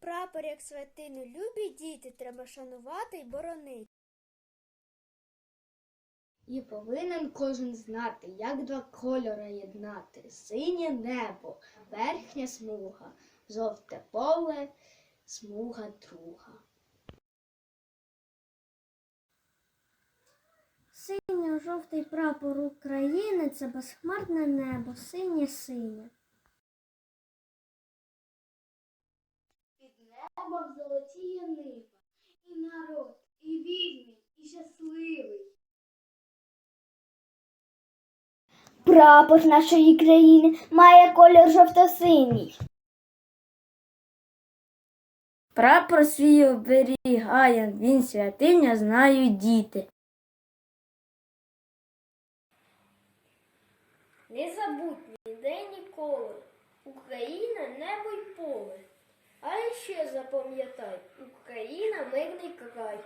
Прапор як святину любі діти, треба шанувати й боронити. І повинен кожен знати, як два кольора єднати. Синє небо, верхня смуга, жовте поле, смуга друга. Синьо-жовтий прапор України це безхмарне небо, синє-синє. Під небом золотіє нива, і народ, і вільний, і щасливий. Прапор нашої країни має колір жовто-синій. Прапор свій оберігає, він святиня знають діти. Не забудь ніде ніколи. Україна небо й поле. А ще запам'ятай, Україна мирний край.